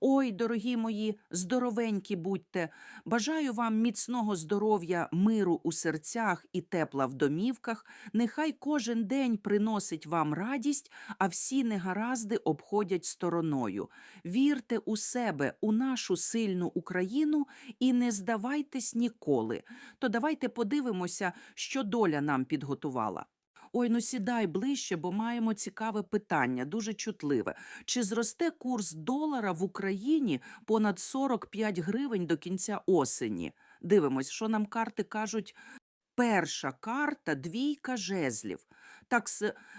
Ой, дорогі мої, здоровенькі будьте. Бажаю вам міцного здоров'я, миру у серцях і тепла в домівках. Нехай кожен день приносить вам радість, а всі негаразди обходять стороною. Вірте у себе, у нашу сильну Україну і не здавайтесь ніколи. То давайте подивимося, що доля нам підготувала. Ой, ну сідай ближче, бо маємо цікаве питання, дуже чутливе. Чи зросте курс долара в Україні понад 45 гривень до кінця осені? Дивимось, що нам карти кажуть. Перша карта двійка жезлів. Так,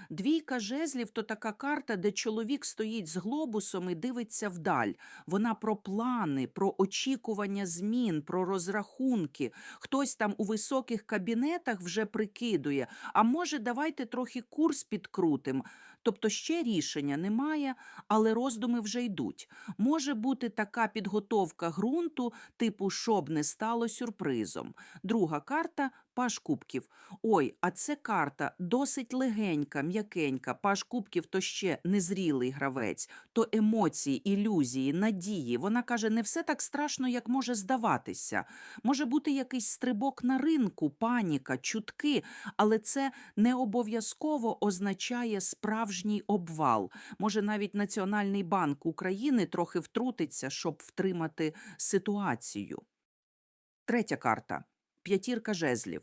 двійка жезлів то така карта, де чоловік стоїть з глобусом і дивиться вдаль. Вона про плани, про очікування змін, про розрахунки. Хтось там у високих кабінетах вже прикидує, а може, давайте трохи курс підкрутим. Тобто ще рішення немає, але роздуми вже йдуть. Може бути така підготовка ґрунту, типу, щоб не стало сюрпризом. Друга карта паш кубків. Ой, а це карта досить легенька, м'якенька. Паш кубків то ще незрілий гравець, то емоції, ілюзії, надії. Вона каже, не все так страшно, як може здаватися. Може бути якийсь стрибок на ринку, паніка, чутки, але це не обов'язково означає справжній обвал. Може, навіть Національний банк України трохи втрутиться, щоб втримати ситуацію. Третя карта п'ятірка жезлів.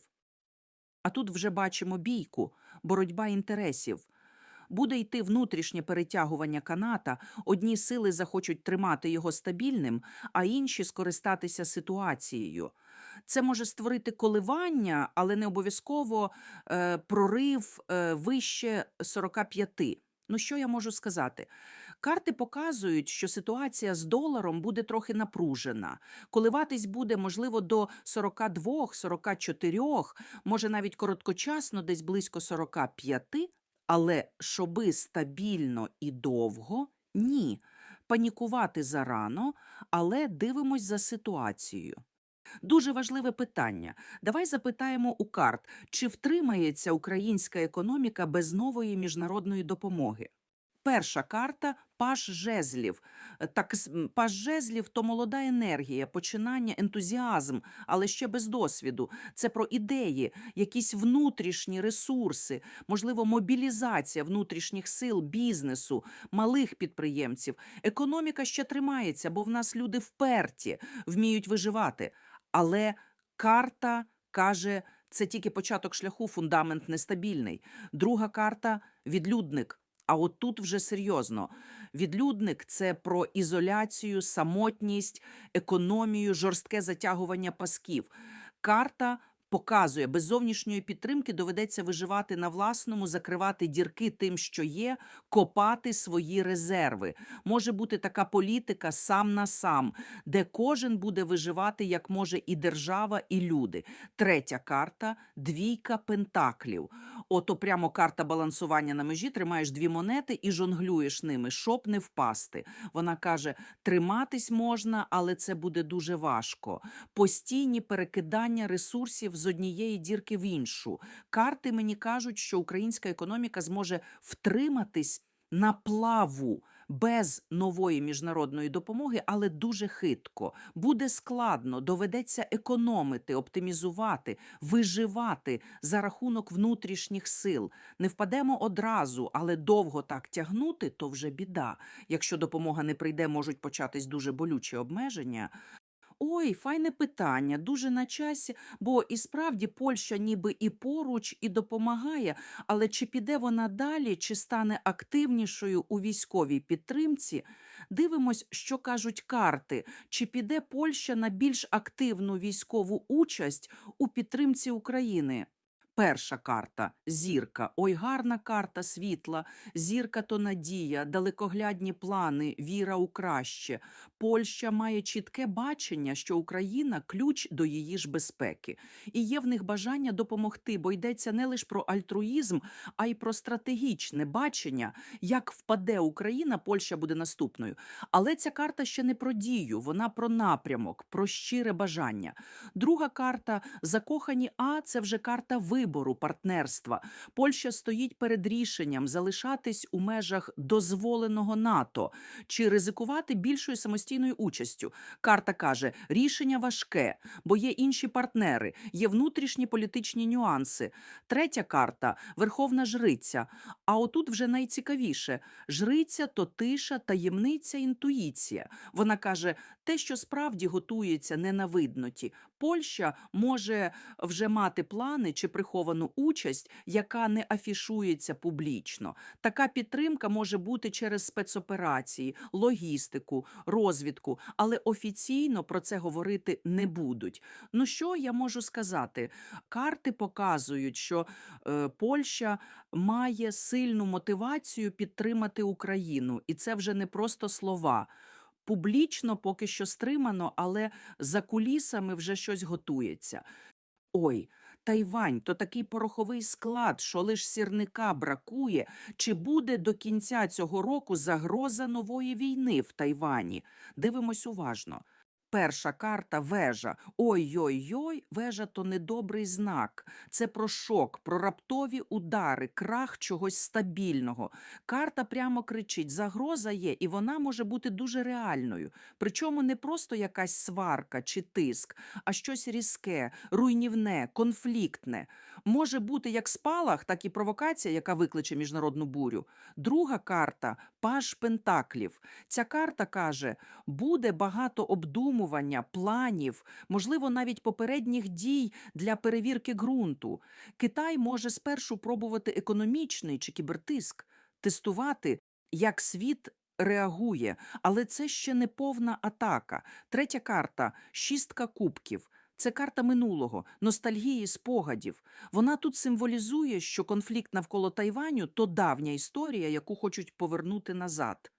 А тут вже бачимо бійку, боротьба інтересів. Буде йти внутрішнє перетягування каната, одні сили захочуть тримати його стабільним, а інші скористатися ситуацією. Це може створити коливання, але не обов'язково е, прорив е, вище 45. Ну, що я можу сказати? Карти показують, що ситуація з доларом буде трохи напружена. Коливатись буде, можливо, до 42-44, може навіть короткочасно, десь близько 45, але щоби стабільно і довго ні. Панікувати зарано, але дивимось за ситуацією. Дуже важливе питання. Давай запитаємо у карт, чи втримається українська економіка без нової міжнародної допомоги. Перша карта паш жезлів. Е, Так, паш жезлів то молода енергія, починання, ентузіазм, але ще без досвіду. Це про ідеї, якісь внутрішні ресурси, можливо, мобілізація внутрішніх сил, бізнесу, малих підприємців. Економіка ще тримається, бо в нас люди вперті, вміють виживати. Але карта каже, це тільки початок шляху, фундамент нестабільний. Друга карта відлюдник. А от тут вже серйозно. Відлюдник це про ізоляцію, самотність, економію, жорстке затягування пасків. Карта показує, без зовнішньої підтримки доведеться виживати на власному, закривати дірки тим, що є, копати свої резерви. Може бути така політика сам на сам, де кожен буде виживати як може і держава, і люди. Третя карта двійка пентаклів. Ото прямо карта балансування на межі, тримаєш дві монети і жонглюєш ними, щоб не впасти. Вона каже: триматись можна, але це буде дуже важко. Постійні перекидання ресурсів з однієї дірки в іншу. Карти мені кажуть, що українська економіка зможе втриматись на плаву. Без нової міжнародної допомоги, але дуже хитко. Буде складно, доведеться економити, оптимізувати, виживати за рахунок внутрішніх сил. Не впадемо одразу, але довго так тягнути то вже біда. Якщо допомога не прийде, можуть початись дуже болючі обмеження. Ой, файне питання, дуже на часі, бо і справді Польща ніби і поруч, і допомагає, але чи піде вона далі, чи стане активнішою у військовій підтримці? Дивимось, що кажуть карти. Чи піде Польща на більш активну військову участь у підтримці України? Перша карта зірка. Ой, гарна карта світла. Зірка то надія, далекоглядні плани, віра у краще. Польща має чітке бачення, що Україна ключ до її ж безпеки, і є в них бажання допомогти, бо йдеться не лише про альтруїзм, а й про стратегічне бачення, як впаде Україна, Польща буде наступною. Але ця карта ще не про дію, вона про напрямок, про щире бажання. Друга карта закохані. А це вже карта вибору. Вибору партнерства. Польща стоїть перед рішенням залишатись у межах дозволеного НАТО чи ризикувати більшою самостійною участю. Карта каже: рішення важке, бо є інші партнери, є внутрішні політичні нюанси. Третя карта Верховна Жриця. А отут вже найцікавіше: жриця то тиша, таємниця, інтуїція. Вона каже: те, що справді готується не на видноті. Польща може вже мати плани чи приховану участь, яка не афішується публічно. Така підтримка може бути через спецоперації, логістику, розвідку, але офіційно про це говорити не будуть. Ну що я можу сказати? Карти показують, що е, Польща має сильну мотивацію підтримати Україну, і це вже не просто слова. Публічно поки що стримано, але за кулісами вже щось готується. Ой, Тайвань то такий пороховий склад, що лиш сірника бракує. Чи буде до кінця цього року загроза нової війни в Тайвані? Дивимось уважно. Перша карта вежа. Ой-ой-ой, вежа то недобрий знак. Це про шок, про раптові удари, крах чогось стабільного. Карта прямо кричить: загроза є, і вона може бути дуже реальною. Причому не просто якась сварка чи тиск, а щось різке, руйнівне, конфліктне. Може бути як спалах, так і провокація, яка викличе міжнародну бурю. Друга карта паж пентаклів. Ця карта каже: буде багато обдумування, планів, можливо, навіть попередніх дій для перевірки ґрунту. Китай може спершу пробувати економічний чи кібертиск, тестувати, як світ. Реагує, але це ще не повна атака. Третя карта шістка кубків. Це карта минулого, ностальгії, спогадів. Вона тут символізує, що конфлікт навколо Тайваню то давня історія, яку хочуть повернути назад.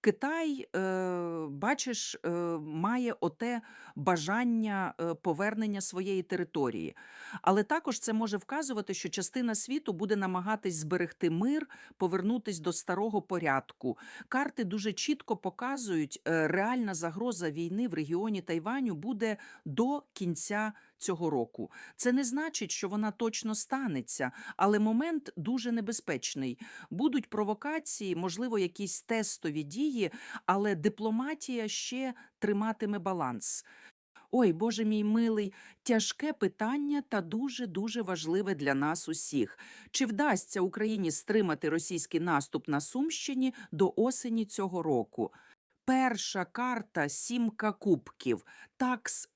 Китай, е, бачиш, е, має оте бажання е, повернення своєї території. Але також це може вказувати, що частина світу буде намагатись зберегти мир, повернутись до старого порядку. Карти дуже чітко показують, е, реальна загроза війни в регіоні Тайваню буде до кінця цього року. Це не значить, що вона точно станеться, але момент дуже небезпечний. Будуть провокації, можливо, якісь тестові дії, але дипломатія ще триматиме баланс. Ой, Боже мій милий, тяжке питання та дуже дуже важливе для нас усіх. Чи вдасться Україні стримати російський наступ на Сумщині до осені цього року? Перша карта сімка кубків. Такс.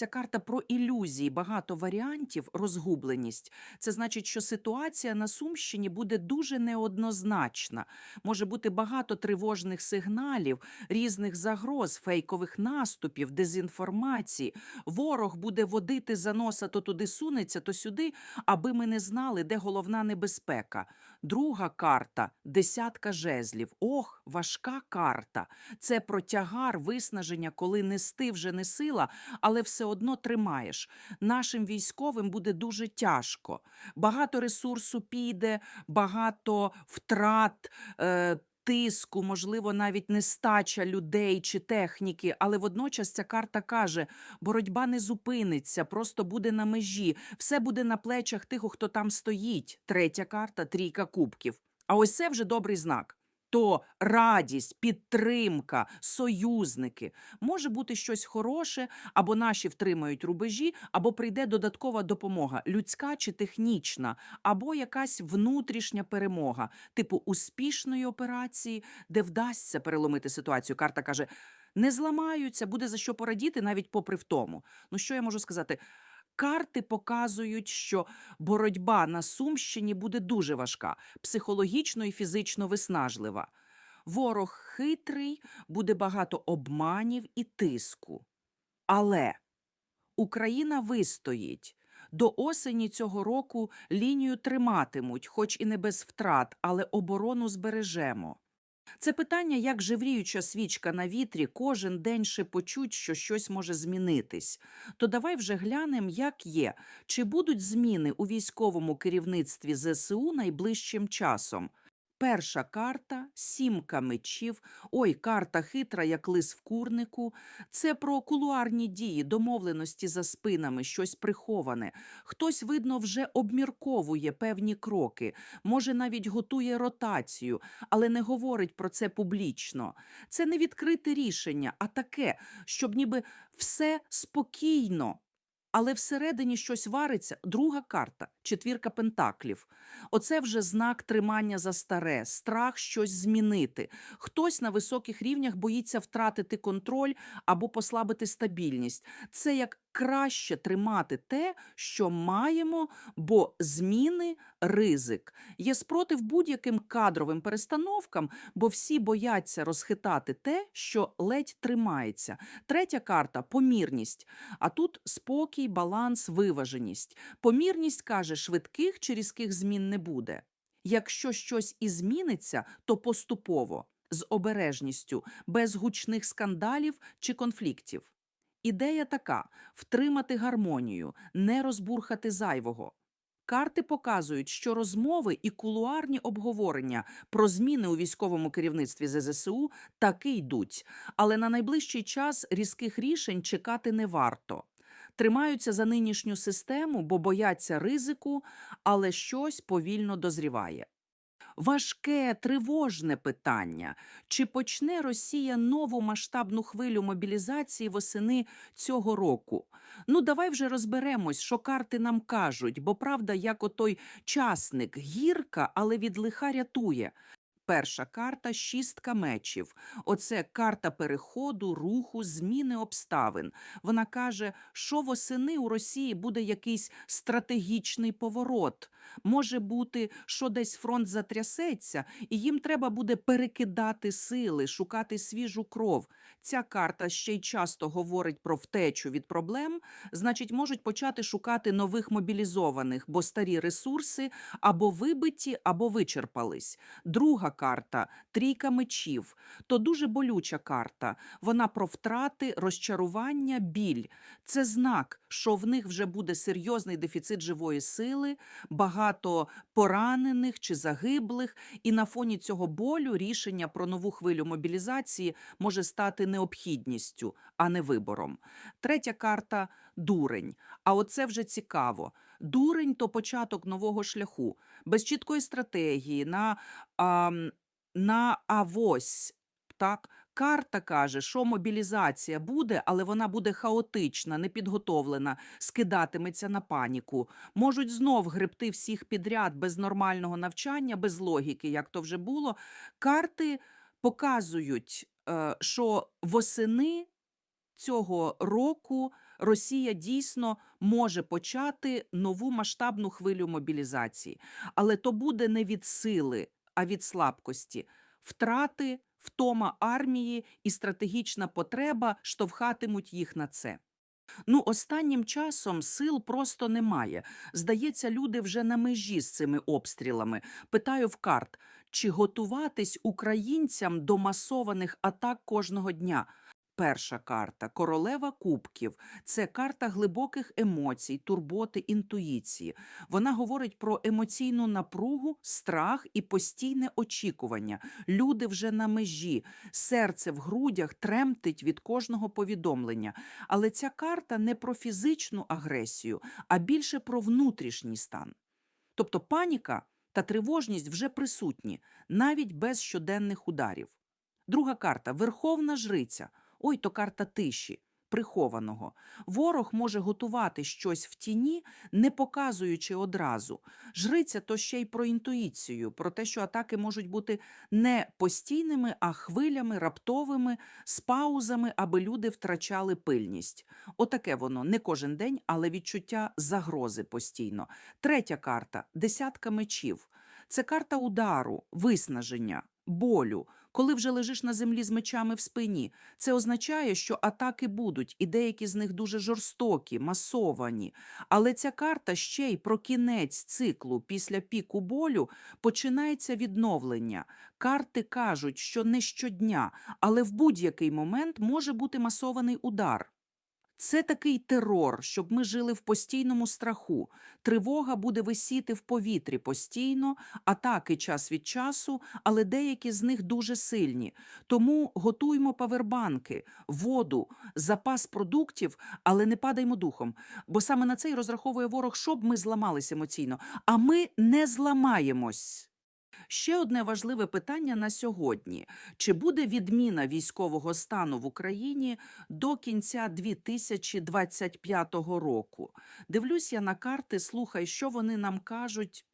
Ця карта про ілюзії, багато варіантів, розгубленість. Це значить, що ситуація на Сумщині буде дуже неоднозначна. Може бути багато тривожних сигналів, різних загроз, фейкових наступів, дезінформації. Ворог буде водити за носа то туди сунеться, то сюди, аби ми не знали, де головна небезпека. Друга карта десятка жезлів. Ох, важка карта. Це про тягар, виснаження, коли нести вже не сила, але все одно тримаєш. Нашим військовим буде дуже тяжко. Багато ресурсу піде, багато втрат. Е, Тиску, можливо, навіть нестача людей чи техніки, але водночас ця карта каже: боротьба не зупиниться, просто буде на межі, все буде на плечах тих, хто там стоїть. Третя карта трійка кубків. А ось це вже добрий знак. То радість, підтримка, союзники може бути щось хороше, або наші втримають рубежі, або прийде додаткова допомога, людська чи технічна, або якась внутрішня перемога, типу успішної операції, де вдасться переломити ситуацію. Карта каже: не зламаються, буде за що порадіти, навіть попри втому. Ну що я можу сказати? Карти показують, що боротьба на Сумщині буде дуже важка, психологічно і фізично виснажлива. Ворог хитрий, буде багато обманів і тиску. Але Україна вистоїть. До осені цього року лінію триматимуть, хоч і не без втрат, але оборону збережемо. Це питання, як живріюча свічка на вітрі, кожен день шепочуть, що щось може змінитись. То давай вже глянемо, як є, чи будуть зміни у військовому керівництві ЗСУ найближчим часом. Перша карта сімка мечів. Ой, карта хитра, як лис в курнику. Це про кулуарні дії, домовленості за спинами, щось приховане. Хтось, видно, вже обмірковує певні кроки, може, навіть готує ротацію, але не говорить про це публічно. Це не відкрите рішення, а таке, щоб ніби все спокійно. Але всередині щось вариться. Друга карта четвірка пентаклів. Оце вже знак тримання за старе, страх щось змінити. Хтось на високих рівнях боїться втратити контроль або послабити стабільність. Це як краще тримати те, що маємо, бо зміни ризик. Є спротив будь-яким кадровим перестановкам, бо всі бояться розхитати те, що ледь тримається. Третя карта помірність. А тут спокій, баланс, виваженість. Помірність каже, швидких чи різких змін не буде. Якщо щось і зміниться, то поступово, з обережністю, без гучних скандалів чи конфліктів. Ідея така: втримати гармонію, не розбурхати зайвого. Карти показують, що розмови і кулуарні обговорення про зміни у військовому керівництві ЗСУ таки йдуть, але на найближчий час різких рішень чекати не варто. Тримаються за нинішню систему, бо бояться ризику, але щось повільно дозріває. Важке, тривожне питання: чи почне Росія нову масштабну хвилю мобілізації восени цього року? Ну, давай вже розберемось, що карти нам кажуть, бо правда, як отой часник, гірка, але від лиха рятує. Перша карта шістка мечів. Оце карта переходу, руху, зміни обставин. Вона каже, що восени у Росії буде якийсь стратегічний поворот. Може бути, що десь фронт затрясеться, і їм треба буде перекидати сили, шукати свіжу кров. Ця карта ще й часто говорить про втечу від проблем, значить, можуть почати шукати нових мобілізованих, бо старі ресурси або вибиті, або вичерпались. Друга карта трійка мечів. То дуже болюча карта. Вона про втрати, розчарування, біль. Це знак, що в них вже буде серйозний дефіцит живої сили, багато поранених чи загиблих, і на фоні цього болю рішення про нову хвилю мобілізації може стати необхідністю, а не вибором. Третя карта дурень. А оце вже цікаво. Дурень то початок нового шляху, без чіткої стратегії, на, а, на авось. Так, карта каже, що мобілізація буде, але вона буде хаотична, непідготовлена, скидатиметься на паніку. Можуть знов гребти всіх підряд без нормального навчання, без логіки, як то вже було. Карти показують, е, що восени цього року Росія дійсно може почати нову масштабну хвилю мобілізації, але то буде не від сили, а від слабкості, втрати, втома армії і стратегічна потреба штовхатимуть їх на це. Ну, останнім часом сил просто немає. Здається, люди вже на межі з цими обстрілами. Питаю в карт, чи готуватись українцям до масованих атак кожного дня? Перша карта королева кубків. Це карта глибоких емоцій, турботи, інтуїції. Вона говорить про емоційну напругу, страх і постійне очікування. Люди вже на межі, серце в грудях тремтить від кожного повідомлення. Але ця карта не про фізичну агресію, а більше про внутрішній стан. Тобто паніка та тривожність вже присутні, навіть без щоденних ударів. Друга карта Верховна Жриця. Ой, то карта тиші, прихованого. Ворог може готувати щось в тіні, не показуючи одразу. Жриця то ще й про інтуїцію, про те, що атаки можуть бути не постійними, а хвилями, раптовими, з паузами, аби люди втрачали пильність. Отаке воно не кожен день, але відчуття загрози постійно. Третя карта десятка мечів. Це карта удару, виснаження, болю. Коли вже лежиш на землі з мечами в спині, це означає, що атаки будуть, і деякі з них дуже жорстокі, масовані. Але ця карта ще й про кінець циклу після піку болю починається відновлення. Карти кажуть, що не щодня, але в будь-який момент може бути масований удар. Це такий терор, щоб ми жили в постійному страху. Тривога буде висіти в повітрі постійно, атаки час від часу, але деякі з них дуже сильні. Тому готуймо павербанки, воду, запас продуктів, але не падаймо духом. Бо саме на це й розраховує ворог, щоб ми зламались емоційно. А ми не зламаємось. Ще одне важливе питання на сьогодні: чи буде відміна військового стану в Україні до кінця 2025 року? Дивлюсь я на карти, слухай, що вони нам кажуть.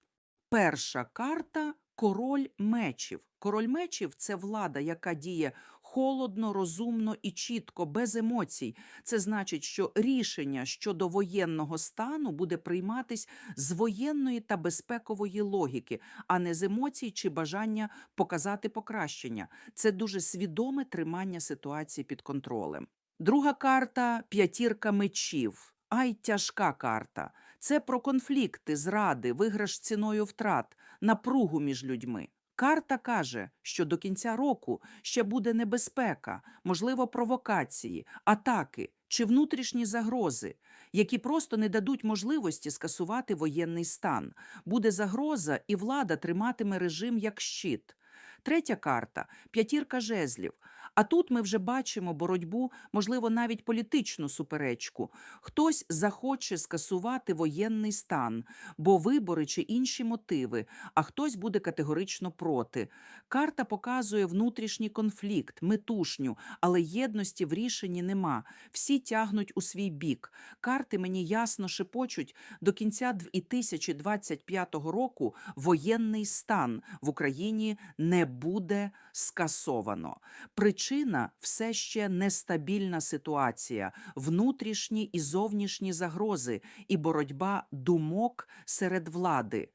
Перша карта король мечів. Король мечів це влада, яка діє холодно, розумно і чітко, без емоцій. Це значить, що рішення щодо воєнного стану буде прийматись з воєнної та безпекової логіки, а не з емоцій чи бажання показати покращення. Це дуже свідоме тримання ситуації під контролем. Друга карта п'ятірка мечів. Ай, тяжка карта. Це про конфлікти, зради, виграш ціною втрат, напругу між людьми. Карта каже, що до кінця року ще буде небезпека, можливо, провокації, атаки чи внутрішні загрози, які просто не дадуть можливості скасувати воєнний стан. Буде загроза, і влада триматиме режим як щит. Третя карта п'ятірка жезлів. А тут ми вже бачимо боротьбу, можливо, навіть політичну суперечку. Хтось захоче скасувати воєнний стан, бо вибори чи інші мотиви, а хтось буде категорично проти. Карта показує внутрішній конфлікт, метушню, але єдності в рішенні нема. Всі тягнуть у свій бік. Карти мені ясно шепочуть до кінця 2025 року воєнний стан в Україні не буде скасовано. Причина все ще нестабільна ситуація, внутрішні і зовнішні загрози і боротьба думок серед влади.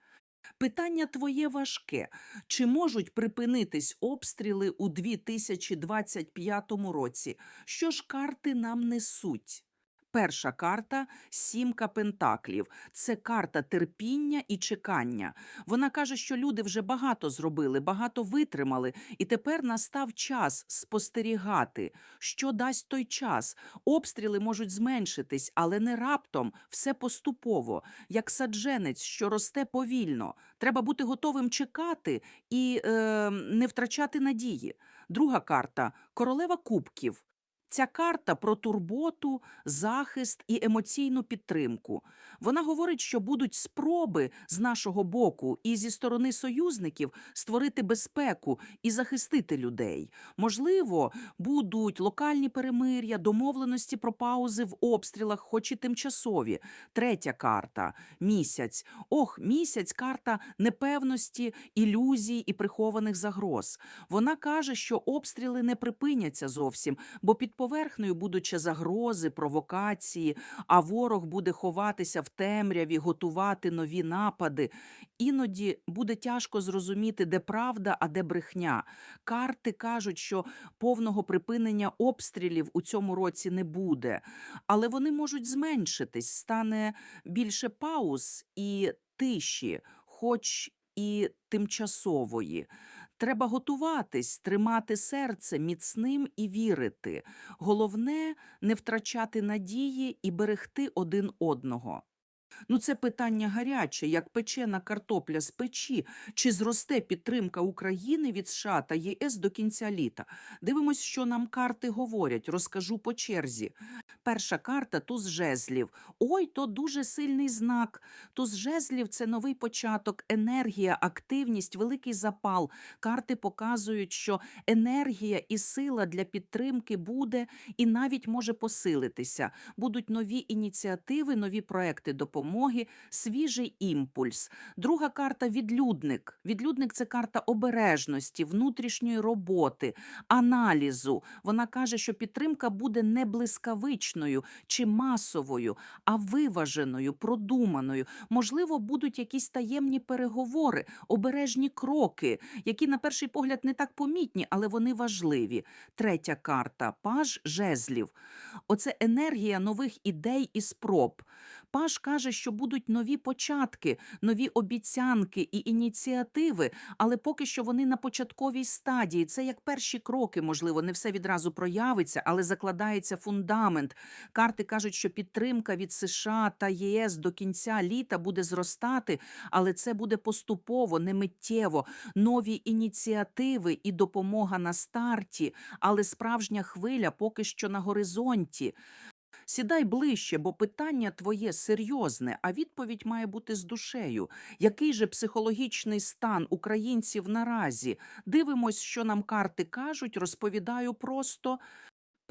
Питання твоє важке. Чи можуть припинитись обстріли у 2025 році? Що ж карти нам несуть? Перша карта сімка пентаклів. Це карта терпіння і чекання. Вона каже, що люди вже багато зробили, багато витримали, і тепер настав час спостерігати, що дасть той час. Обстріли можуть зменшитись, але не раптом, все поступово, як садженець, що росте повільно. Треба бути готовим чекати і е, не втрачати надії. Друга карта королева кубків. Ця карта про турботу, захист і емоційну підтримку. Вона говорить, що будуть спроби з нашого боку і зі сторони союзників створити безпеку і захистити людей. Можливо, будуть локальні перемир'я, домовленості про паузи в обстрілах, хоч і тимчасові. Третя карта місяць. Ох, місяць карта непевності, ілюзій і прихованих загроз. Вона каже, що обстріли не припиняться зовсім, бо під поверхнею будуть загрози, провокації, а ворог буде ховатися в темряві, готувати нові напади. Іноді буде тяжко зрозуміти, де правда, а де брехня. Карти кажуть, що повного припинення обстрілів у цьому році не буде, але вони можуть зменшитись, стане більше пауз і тиші, хоч і тимчасової. Треба готуватись, тримати серце міцним і вірити. Головне не втрачати надії і берегти один одного. Ну, це питання гаряче, як печена картопля з печі, чи зросте підтримка України від США та ЄС до кінця літа. Дивимось, що нам карти говорять. Розкажу по черзі. Перша карта туз жезлів. Ой, то дуже сильний знак. Туз жезлів це новий початок, енергія, активність, великий запал. Карти показують, що енергія і сила для підтримки буде і навіть може посилитися. Будуть нові ініціативи, нові проекти допомоги, свіжий імпульс. Друга карта відлюдник. Відлюдник це карта обережності, внутрішньої роботи, аналізу. Вона каже, що підтримка буде не блискавичною чи масовою, а виваженою, продуманою. Можливо, будуть якісь таємні переговори, обережні кроки, які на перший погляд не так помітні, але вони важливі. Третя карта паж жезлів. Оце енергія нових ідей і спроб. Паш каже, будуть нові початки, нові обіцянки і ініціативи, але поки що вони на початковій стадії. Це як перші кроки, можливо, не все відразу проявиться, але закладається фундамент, Карти кажуть, що підтримка від США та ЄС до кінця літа буде зростати, але це буде поступово, не миттєво. Нові ініціативи і допомога на старті, але справжня хвиля поки що на горизонті. Сідай ближче, бо питання твоє серйозне, а відповідь має бути з душею. Який же психологічний стан українців наразі? Дивимось, що нам карти кажуть, розповідаю просто.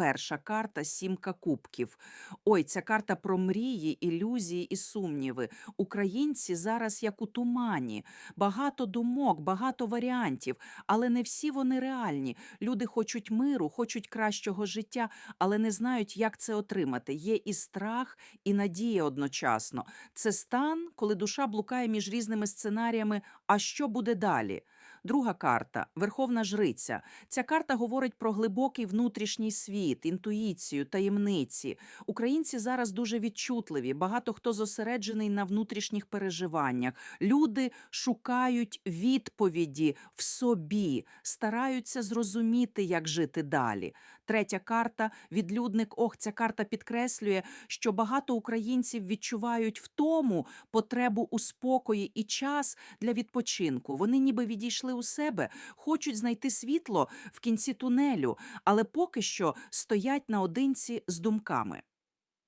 Перша карта сімка кубків. Ой, ця карта про мрії, ілюзії і сумніви. Українці зараз як у тумані. Багато думок, багато варіантів, але не всі вони реальні. Люди хочуть миру, хочуть кращого життя, але не знають, як це отримати. Є і страх, і надія одночасно. Це стан, коли душа блукає між різними сценаріями. А що буде далі? Друга карта Верховна Жриця. Ця карта говорить про глибокий внутрішній світ, інтуїцію, таємниці. Українці зараз дуже відчутливі. Багато хто зосереджений на внутрішніх переживаннях. Люди шукають відповіді в собі, стараються зрозуміти, як жити далі. Третя карта відлюдник. Ох, ця карта підкреслює, що багато українців відчувають в тому потребу у спокої і час для відпочинку. Вони ніби відійшли у себе, хочуть знайти світло в кінці тунелю, але поки що стоять наодинці з думками.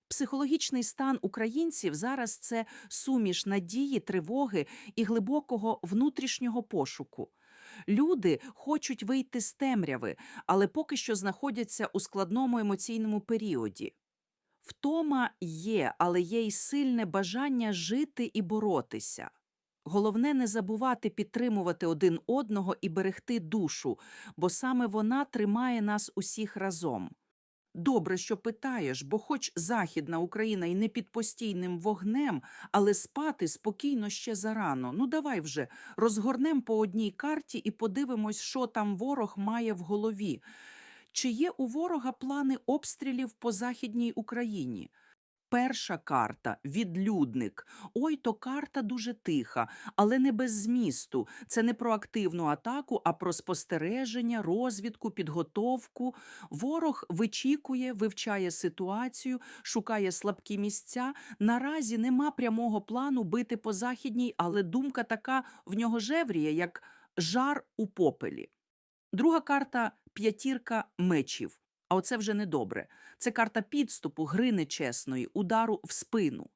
Психологічний стан українців зараз це суміш надії, тривоги і глибокого внутрішнього пошуку. Люди хочуть вийти з темряви, але поки що знаходяться у складному емоційному періоді. Втома є, але є й сильне бажання жити і боротися. Головне не забувати підтримувати один одного і берегти душу, бо саме вона тримає нас усіх разом. Добре, що питаєш, бо хоч Західна Україна і не під постійним вогнем, але спати спокійно ще зарано. Ну давай вже розгорнем по одній карті і подивимось, що там ворог має в голові. Чи є у ворога плани обстрілів по Західній Україні? Перша карта відлюдник. Ой, то карта дуже тиха, але не без змісту. Це не про активну атаку, а про спостереження, розвідку, підготовку. Ворог вичікує, вивчає ситуацію, шукає слабкі місця. Наразі нема прямого плану бити по західній, але думка така в нього жевріє, як жар у попелі. Друга карта п'ятірка мечів. А оце вже недобре. Це карта підступу, гри нечесної, удару в спину.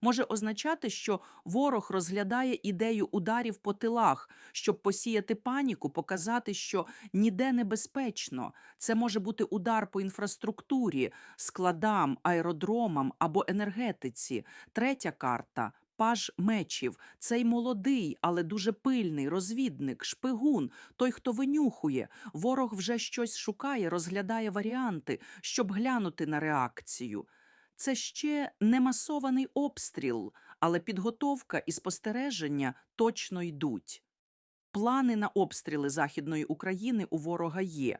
Може означати, що ворог розглядає ідею ударів по тилах, щоб посіяти паніку, показати, що ніде небезпечно. Це може бути удар по інфраструктурі, складам, аеродромам або енергетиці. Третя карта. Паж мечів, цей молодий, але дуже пильний розвідник, шпигун, той, хто винюхує. Ворог вже щось шукає, розглядає варіанти, щоб глянути на реакцію. Це ще не масований обстріл, але підготовка і спостереження точно йдуть. Плани на обстріли Західної України у ворога є.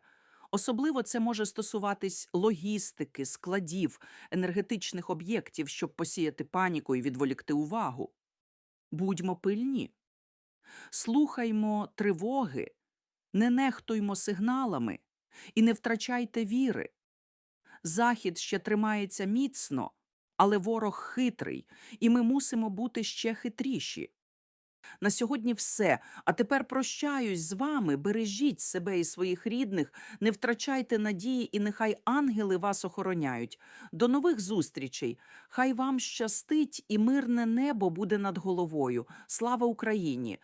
Особливо це може стосуватись логістики, складів, енергетичних об'єктів, щоб посіяти паніку і відволікти увагу. Будьмо пильні. Слухаймо тривоги, не нехтуймо сигналами і не втрачайте віри. Захід ще тримається міцно, але ворог хитрий, і ми мусимо бути ще хитріші. На сьогодні все. А тепер прощаюсь з вами. Бережіть себе і своїх рідних, не втрачайте надії, і нехай ангели вас охороняють. До нових зустрічей. Хай вам щастить і мирне небо буде над головою. Слава Україні!